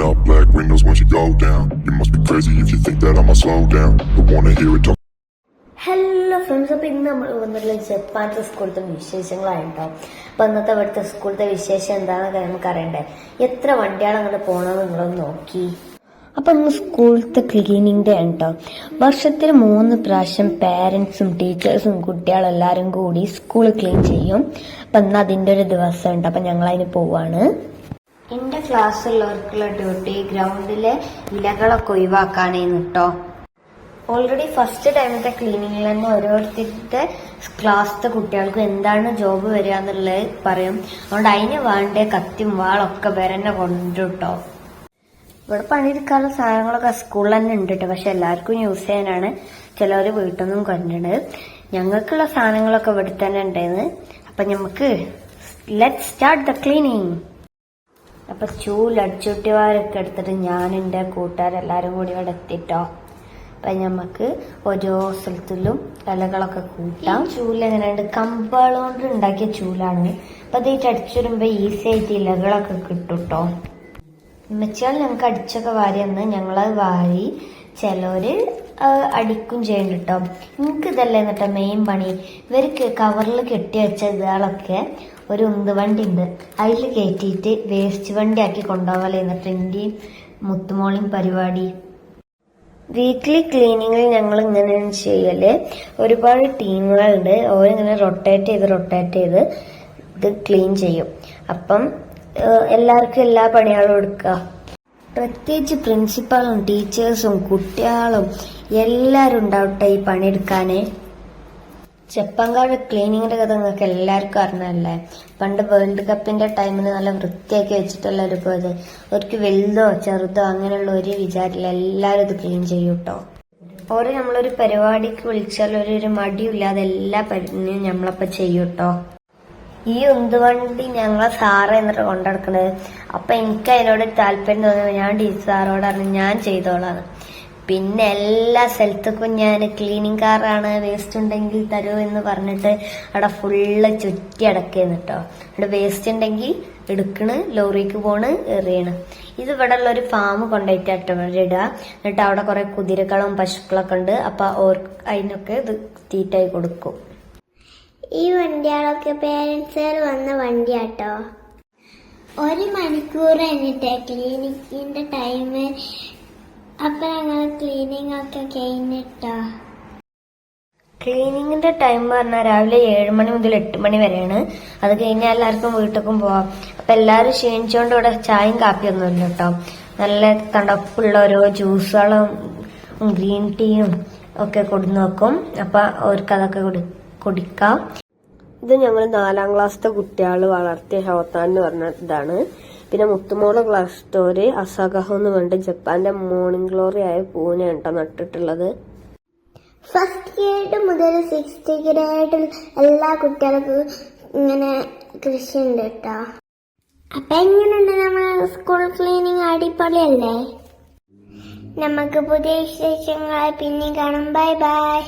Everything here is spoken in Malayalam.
Open black windows once you go down. You must be crazy if you think that I'ma slow down. I wanna hear it talk. Hello friends അപ്പോൾ ഇന്ന് നമ്മൾ വന്നിട്ടുള്ള ജപ്പാനത്തെ സ്കൂളത്തെ കേട്ടോ അപ്പോൾ ഇന്നത്തെ അവിടുത്തെ സ്കൂളത്തെ വിശേഷം എന്താണെന്നൊക്കെ നമുക്ക് അറിയണ്ടേ? എത്ര വണ്ടിയാണ് അങ്ങോട്ട് പോകണമെന്ന് നിങ്ങളൊന്ന് നോക്കി. അപ്പം ഇന്ന് സ്കൂളത്തെ ക്ലീനിങ് ഡേ ഉണ്ടോ വർഷത്തിൽ മൂന്ന് പ്രാവശ്യം പാരൻസും ടീച്ചേഴ്സും കുട്ടികളെല്ലാവരും കൂടി സ്കൂൾ ക്ലീൻ ചെയ്യും. അപ്പം ഇന്ന് അതിന്റെ ഒരു ദിവസം ഉണ്ട് അപ്പം ഞങ്ങൾ അതിന് പോവാണ്. എന്റെ ക്ലാസ്സിലുള്ളവർക്കുള്ള ഡ്യൂട്ടി ഗ്രൗണ്ടിലെ ഇലകളൊക്കെ ഒഴിവാക്കാനേന്ന് കേട്ടോ ഓൾറെഡി ഫസ്റ്റ് ടൈമത്തെ ക്ലീനിങ്ങിൽ തന്നെ ഓരോരുത്തരുടെ ക്ലാസ്സിലെ കുട്ടികൾക്ക് എന്താണ് ജോബ് വരിക എന്നുള്ളത് പറയും. അതുകൊണ്ട് അതിന് വേണ്ട കത്തിയും വാളൊക്കെ വരെ തന്നെ കൊണ്ടുട്ടോ ഇവിടെ പണിയെടുക്കാനുള്ള സാധനങ്ങളൊക്കെ സ്കൂളിൽ തന്നെ ഉണ്ട് കേട്ടോ പക്ഷെ എല്ലാവർക്കും യൂസ് ചെയ്യാനാണ് ചിലവർ വീട്ടിൽ നിന്നും കൊണ്ടുണ്ട് ഞങ്ങൾക്കുള്ള സാധനങ്ങളൊക്കെ ഇവിടെ തന്നെ ഉണ്ടായിരുന്നു അപ്പൊ നമുക്ക് ലെറ്റ് സ്റ്റാർട്ട് ദ ക്ലീനിങ് അപ്പൊ ചൂൽ അടിച്ചുട്ടിവാരൊക്കെ എടുത്തിട്ട് ഞാൻ എന്റെ കൂട്ടുകാരെല്ലാരും കൂടി ഇവിടെ എത്തിട്ടോ. അപ്പൊ നമുക്ക് ഓരോ സ്ഥലത്തിലും ഇലകളൊക്കെ കൂട്ടാം. ചൂൽ എങ്ങനെയുണ്ട്? കമ്പുകൾ കൊണ്ട് ഉണ്ടാക്കിയ ചൂലാണ്. അപ്പൊ അത് ഈ അടിച്ചിടുമ്പോ ഈസി ആയിട്ട് ഇലകളൊക്കെ കിട്ടും കേട്ടോ എന്നുവെച്ചാൽ ഞങ്ങൾക്ക് അടിച്ചൊക്കെ വാരി തന്ന് ഞങ്ങളത് വാരി ചിലവര് അടിക്കും ചെയ്യുന്നുണ്ട് കേട്ടോ എനിക്ക് ഇതല്ല എന്നിട്ട് മെയിൻ പണി. ഇവർക്ക് കവറിൽ കെട്ടി വെച്ച ഇതാളൊക്കെ ഒരു ഉന്ത് വണ്ടി ഉണ്ട് അതിൽ കയറ്റിയിട്ട് വേസ്റ്റ് വണ്ടി ആക്കി കൊണ്ടുപോകലേ എന്നിട്ട് എന്റെയും മുത്തുമോളിയും പരിപാടി. വീക്ക്ലി ക്ലീനിങ്ങിൽ ഞങ്ങൾ ഇങ്ങനെ ചെയ്യൽ. ഒരുപാട് ടീമുകളുണ്ട്. ഓരിങ്ങനെ റൊട്ടേറ്റ് ചെയ്ത് റൊട്ടേറ്റ് ചെയ്ത് ഇത് ക്ലീൻ ചെയ്യും. അപ്പം എല്ലാവർക്കും എല്ലാ പണികളും എടുക്കുക പ്രത്യേകിച്ച് പ്രിൻസിപ്പളും ടീച്ചേഴ്സും കുട്ടികളും എല്ലാവരും ഉണ്ടാവട്ടെ ഈ പണിയെടുക്കാന്? ചെപ്പങ്കാട് ക്ലീനിങ്ങിന്റെ കഥ നിങ്ങൾക്ക് എല്ലാവർക്കും അറിഞ്ഞല്ലേ പണ്ട് വേൾഡ് കപ്പിന്റെ ടൈമിൽ നല്ല വൃത്തിയാക്കി വെച്ചിട്ടുള്ള ഒരു പോയത് അവർക്ക് വലുതോ ചെറുതോ അങ്ങനെയുള്ള ഒരു വിചാരമില്ല. എല്ലാവരും ഇത് ക്ലീൻ ചെയ്യും കേട്ടോ ഓരോ നമ്മളൊരു പരിപാടിക്ക് വിളിച്ചാൽ ഒരു മടിയില്ലാതെ എല്ലാ പരിപാടിയും നമ്മളപ്പോ ചെയ്യൂട്ടോ? ഈ ഉന്തുവണ്ടി ഞങ്ങളെ സാറ് എന്നിട്ട് കൊണ്ടെടുക്കണത്? അപ്പൊ എനിക്ക് അതിനോട് താല്പര്യം തോന്നിയത് ഞാൻ ടീച്ചർ സാറോട് പറഞ്ഞു ഞാൻ ചെയ്തോളാണ് പിന്നെ എല്ലാ സ്ഥലത്തേക്കും ഞാൻ ക്ലീനിങ് കാറാണ് വേസ്റ്റ് ഉണ്ടെങ്കിൽ തരൂ എന്ന് പറഞ്ഞിട്ട് അവിടെ ഫുള്ള് ചുറ്റി അടക്കുന്നു കേട്ടോ അവിടെ വേസ്റ്റ് ഉണ്ടെങ്കിൽ എടുക്കണ് ലോറിക്ക് പോണ് എറിയണ്. ഇത് ഇവിടെ ഉള്ള ഒരു ഫാം കൊണ്ടുപോയിട്ട് ഇടുക എന്നിട്ട് അവിടെ കുറെ കുതിരകളും പശുക്കളൊക്കെ ഉണ്ട്. അപ്പൊ അതിനൊക്കെ ഇത് തീറ്റായി കൊടുക്കും. ഈ വണ്ടികളൊക്കെ പേരൻസ് വന്ന വണ്ടിയാട്ടോ. ഒരു മണിക്കൂർ കഴിഞ്ഞിട്ട് ക്ലീനിക്കിന്റെ ടൈം അപ്പൊ ഞങ്ങൾ ക്ലീനിങ് ഒക്കെ കഴിഞ്ഞിട്ടോ. ക്ലീനിങ്ങിന്റെ ടൈം പറഞ്ഞാൽ രാവിലെ ഏഴ് മണി മുതൽ എട്ട് മണി വരെയാണ്. അത് കഴിഞ്ഞാൽ എല്ലാവർക്കും വീട്ടിലേക്കും പോവാം. അപ്പൊ എല്ലാവരും ക്ഷീണിച്ചുകൊണ്ട് ഇവിടെ ചായയും കാപ്പിയും ഒന്നും ഇല്ല കേട്ടോ. നല്ല തണുപ്പുള്ള ഓരോ ജ്യൂസുകളും ഗ്രീൻ ടീയും ഒക്കെ കൊടുന്നു വെക്കും. അപ്പൊ അവർക്ക് അതൊക്കെ കുടി- കുടിക്കാം. ഇത് ഞങ്ങൾ നാലാം ക്ലാസ്സിലെ കുട്ടികൾ വളർത്തിയ ഹോത്താൻ എന്ന് പറഞ്ഞ ഇതാണ്. പിന്നെ മുത്തുമോൾ ക്ലാസ് സ്റ്റോറി അസാഗഹം എന്ന് പറഞ്ഞിട്ട് ജപ്പാന്റെ മോർണിംഗ് ഗ്ലോറി ആയ പൂനെയാണ് കേട്ടോ നട്ടിട്ടുള്ളത്. ഫസ്റ്റ് ഗ്രേഡ് മുതൽ സിക്സ്ത് ഗ്രേഡ് എല്ലാ കുട്ടികൾക്കും ഇങ്ങനെ കൃഷി ഉണ്ട് കേട്ടോ അപ്പൊ എങ്ങനെയുണ്ട് നമ്മുടെ സ്കൂൾ ക്ലീനിങ് അടിപൊളിയല്ലേ? നമുക്ക് പുതിയ വിശേഷങ്ങളായി പിന്നെ കാണാം. Bye bye